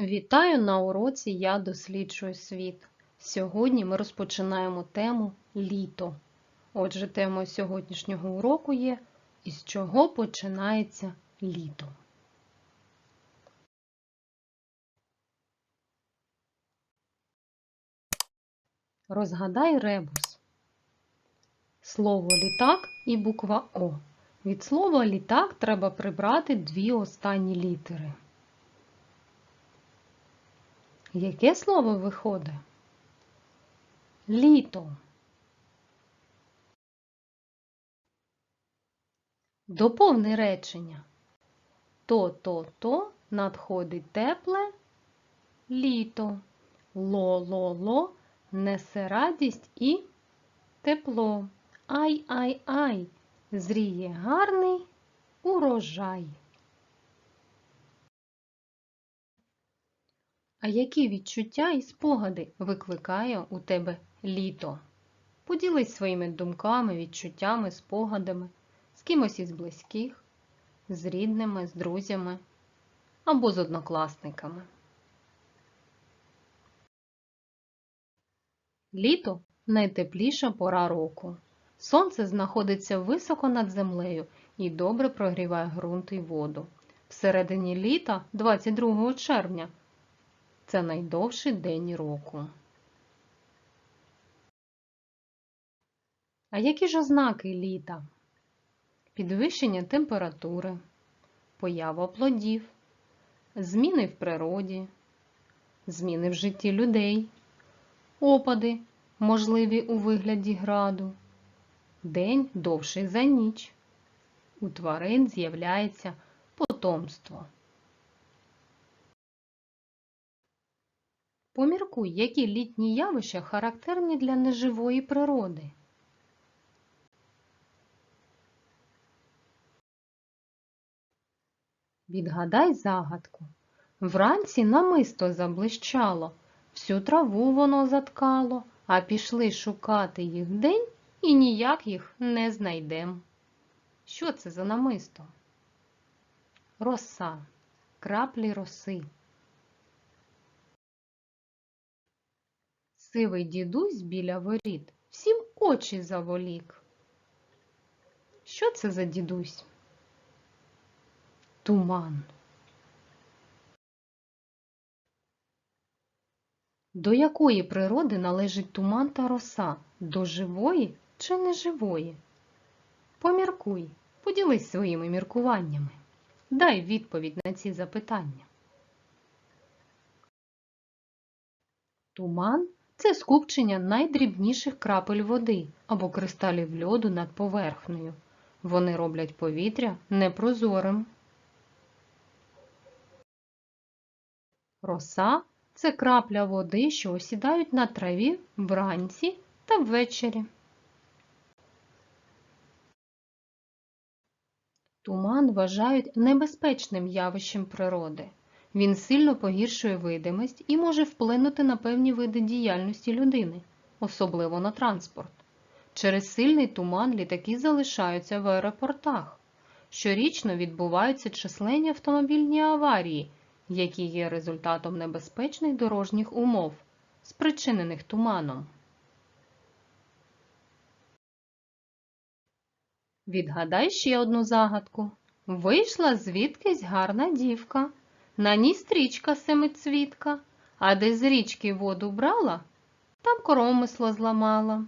Вітаю на уроці Я досліджую світ. Сьогодні ми розпочинаємо тему літо. Отже, темою сьогоднішнього уроку є Із чого починається літо. Розгадай ребус. Слово літак і буква О. Від слова літак треба прибрати дві останні літери. Яке слово виходить? Літо. Доповни речення. То-то-то надходить тепле літо. Ло-ло-ло несе радість і тепло. Ай-ай-ай, зріє гарний урожай. А які відчуття і спогади викликає у тебе літо? Поділись своїми думками, відчуттями, спогадами з кимось із близьких, з рідними, з друзями або з однокласниками. Літо найтепліша пора року. Сонце знаходиться високо над землею і добре прогріває ґрунт і воду. Всередині літа, 22 червня, це найдовший день року. А які ж ознаки літа? Підвищення температури, поява плодів, зміни в природі, зміни в житті людей, опади, можливі у вигляді граду, день довший за ніч. У тварин з'являється потомство. Поміркуй, які літні явища характерні для неживої природи. Відгадай загадку. Вранці намисто заблищало, всю траву воно заткало, а пішли шукати їх день і ніяк їх не знайдем. Що це за намисто? Роса, краплі роси. Сивий дідусь біля воріт всім очі заволік. Що це за дідусь? Туман. До якої природи належить туман та роса? До живої чи неживої? Поміркуй, поділись своїми міркуваннями. Дай відповідь на ці запитання. Туман це скупчення найдрібніших крапель води або кристалів льоду над поверхнею. Вони роблять повітря непрозорим. Роса це крапля води, що осідають на траві вранці та ввечері. Туман вважають небезпечним явищем природи. Він сильно погіршує видимість і може вплинути на певні види діяльності людини, особливо на транспорт. Через сильний туман літаки залишаються в аеропортах. Щорічно відбуваються численні автомобільні аварії, які є результатом небезпечних дорожніх умов, спричинених туманом. Відгадай ще одну загадку. Вийшла звідкись гарна дівка. На ній стрічка семицвітка, а де з річки воду брала, там коромисло зламала.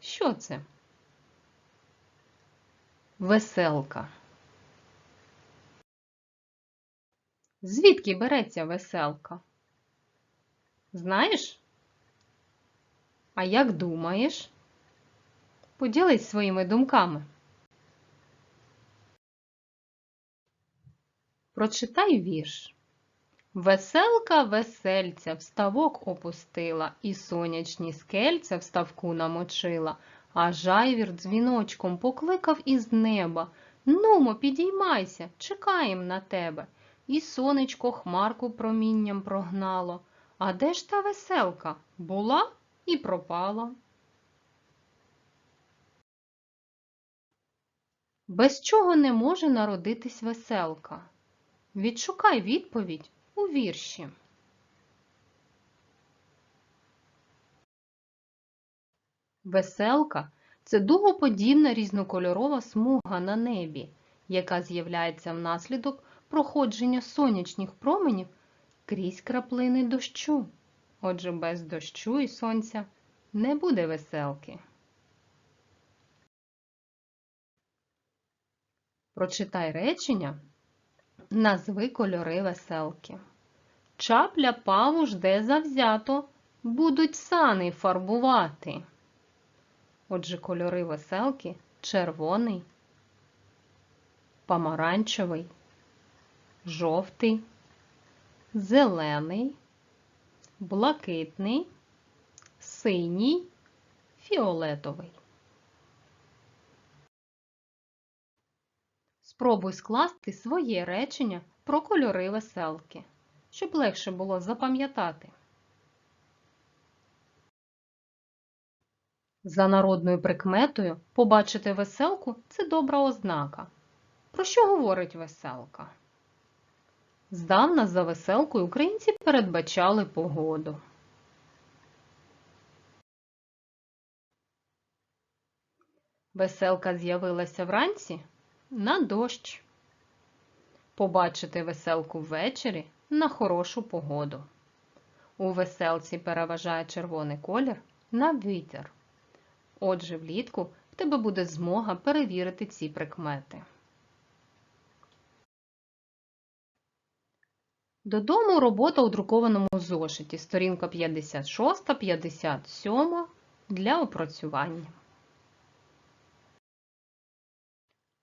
Що це? Веселка. Звідки береться веселка? Знаєш? А як думаєш? Поділись своїми думками. Прочитай вірш. Веселка весельця в ставок опустила, і сонячні скельця в ставку намочила, а жайвір дзвіночком покликав із неба. Нумо, підіймайся, чекаєм на тебе. І сонечко хмарку промінням прогнало. А де ж та веселка? Була і пропала. Без чого не може народитись веселка? Відшукай відповідь у вірші. Веселка це дугоподібна різнокольорова смуга на небі, яка з'являється внаслідок проходження сонячних променів крізь краплини дощу. Отже, без дощу і сонця не буде веселки. Прочитай речення, назви кольори веселки. Чапля паву жде завзято, будуть сани фарбувати. Отже, кольори веселки червоний, помаранчевий, жовтий, зелений, блакитний, синій, фіолетовий. Спробуй скласти своє речення про кольори веселки, щоб легше було запам'ятати. За народною прикметою побачити веселку це добра ознака. Про що говорить веселка? Здавна за веселкою українці передбачали погоду. Веселка з'явилася вранці на дощ. Побачити веселку ввечері на хорошу погоду. У веселці переважає червоний колір на вітер. Отже, влітку в тебе буде змога перевірити ці прикмети. Додому робота у друкованому зошиті, сторінка 56-57 для опрацювання.